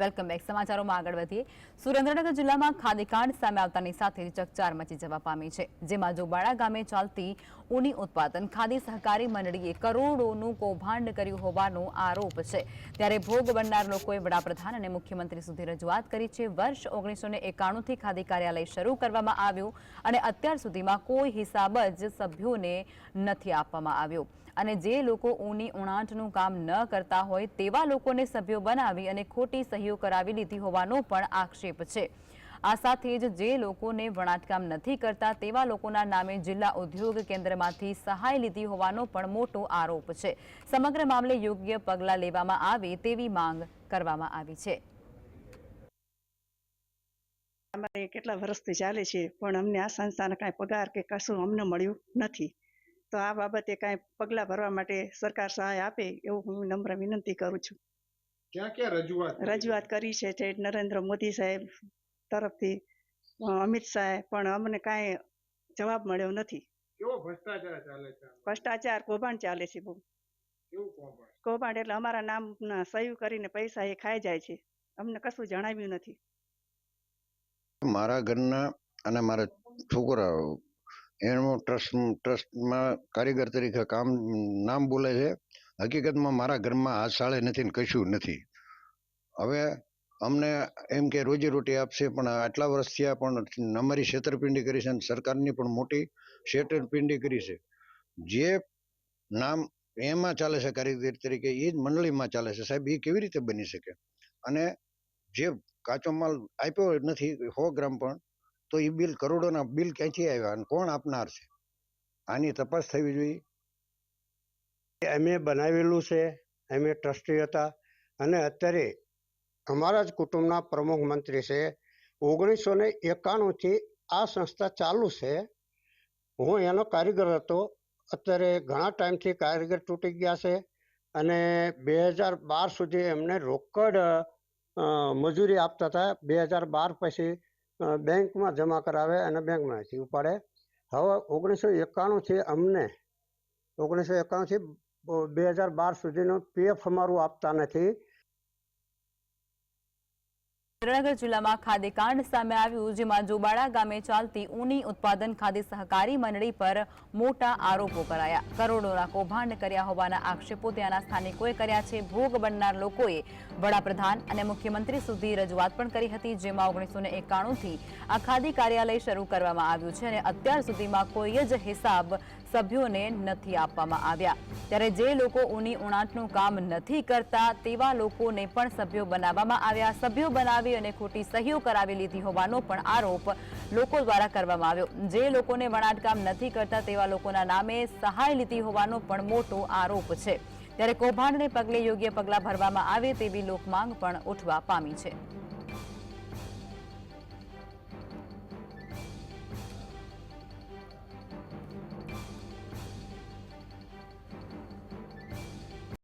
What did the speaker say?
Welcome back. સમાચારોમાં આગળ વધીએ. સુરેન્દ્રનગર જિલ્લામાં ખાદીકાંડ સામે આવતાની સાથે ચકચાર મચી જવા પામી છે. જેમાં જોબાળા ગામે ચાલતી ઊની ઉત્પાદન ખાદી સહકારી મંડળીએ કરોડોનું કૌભાંડ કર્યું હોવાનો આરોપ છે. ત્યારે ભોગ બનનાર લોકોએ વડાપ્રધાન અને મુખ્યમંત્રી સુધી રજૂઆત કરી છે. વર્ષ ઓગણીસો ને એકાણુંથી ખાદી કાર્યાલય શરૂ કરવામાં આવ્યું અને અત્યાર સુધીમાં કોઈ હિસાબ જ સભ્યોને નથી આપવામાં આવ્યો. અને જે લોકો ઊની ઉણાટનું કામ ન કરતા હોય તેવા લોકોને સભ્યો બનાવી અને ખોટી સહીઓ કરાવી લીધી હોવાનો પણ આક્ષેપ છે. આ સાથે જ જે લોકોને વણાટકામ નથી કરતા તેવા લોકોના નામે જિલ્લા ઉદ્યોગ કેન્દ્રમાંથી સહાય લીધી હોવાનો પણ મોટો આરોપ છે. સમગ્ર મામલે યોગ્ય પગલાં લેવામાં આવે તેવી માંગ કરવામાં આવી છે. અમારે કેટલા વર્ષથી ચાલે છે, પણ અમને આ સંસ્થાને કાંઈ પગાર કે કશું અમને મળ્યું નથી. તો આ બાબતે કાંઈ પગલાં ભરવા માટે સરકાર સહાય આપે એવું હું નમ્ર વિનંતી કરું છું. ક્યાં ક્યાં રજૂઆત રજૂઆત કરી છે જે નરેન્દ્ર મોદી સાહેબ તરફથી અમિત શાહ પણ અમને કાંઈ જવાબ મળ્યો નથી. કેવો ભ્રષ્ટાચાર ચાલે છે આમાં? કૌભાંડ ચાલે છે બહુ. કૌભાંડ? કૌભાંડ એટલે અમારા નામના સહી કરીને પૈસા એ ખાઈ જાય છે. અમને કશું જણાવ્યું નથી. મારા ઘરના અને મારા છોકરાઓ એનું ટ્રસ્ટ, ટ્રસ્ટમાં કારીગર તરીકે કામ, નામ બોલે છે. હકીકતમાં મારા ઘરમાં હાથ સાળે નથી ને કશું નથી. હવે અમને એમ કે રોજી રોટી આપશે, પણ આટલા વર્ષ થયા પણ અમારી છેતરપિંડી કરી છે અને સરકારની પણ મોટી છેતરપિંડી કરી છે. જે નામ એમાં ચાલે છે કારીગર તરીકે એ જ મંડળીમાં ચાલે છે. સાહેબ એ કેવી રીતે બની શકે? અને જે કાચો માલ આપ્યો નથી, સો ગ્રામ પણ તો એ બિલ કરોડોના બિલ ક્યાંથી આવ્યા અને કોણ આપનાર છે? આની તપાસ થવી જોઈએ. અમે બનાવેલું છે અમે ટ્રસ્ટી હતા અને અત્યારે અમારા જ કુટુંબના પ્રમુખ મંત્રી છે. ઓગણીસો ને એકાણુંથી આ સંસ્થા ચાલુ છે. હું એનો કારીગર હતો. અત્યારે ઘણા ટાઈમથી કારીગર તૂટી ગયા છે અને બે હજાર બાર સુધી એમને રોકડ મજૂરી આપતા હતા. બે હજાર બાર પછી બેંકમાં જમા કરાવે અને બેંકમાંથી ઉપાડે. હવે ઓગણીસો એકાણુંથી અમને, ઓગણીસો એકાણુંથી બે હજાર બાર સુધીનું પીએફ અમારું આપતા નથી. સુરેન્દ્રનગર જિલ્લામાં ખાદીકાંડ સામે આવ્યું, જેમાં જોબાળા ગામે ચાલતી ઊની ઉત્પાદન ખાદ્ય સહકારી મંડળી પર મોટા આરોપો કરાયા. કરોડોના કૌભાંડ કર્યા હોવાના આક્ષેપો ત્યાંના સ્થાનિકોએ કર્યા છે. ભોગ બનનાર લોકોએ વડાપ્રધાન અને મુખ્યમંત્રી સુધી રજૂઆત પણ કરી હતી, જેમાં ઓગણીસો ને એકાણુંથી આ ખાદી કાર્યાલય શરૂ કરવામાં આવ્યું છે અને અત્યાર સુધીમાં કોઈ જ હિસાબ સભ્યોને નથી આપવામાં આવ્યા. ત્યારે જે લોકો ઊની ઉણાટનું કામ નથી કરતા, તેવા લોકોને પણ સભ્યો બનાવવામાં આવ્યા. સભ્યો બનાવી અને ખોટી સહીઓ કરાવી લીધી હોવાનો પણ આરોપ લોકો દ્વારા કરવામાં આવ્યો. જે લોકોને વણાટકામ નથી કરતા, તેવા લોકોના નામે સહાય લીધી હોવાનો પણ મોટો આરોપ છે. ત્યારે કૌભાંડને પગલે યોગ્ય પગલાં ભરવામાં આવે તેવી લોકમાંગ પણ ઉઠવા પામી છે.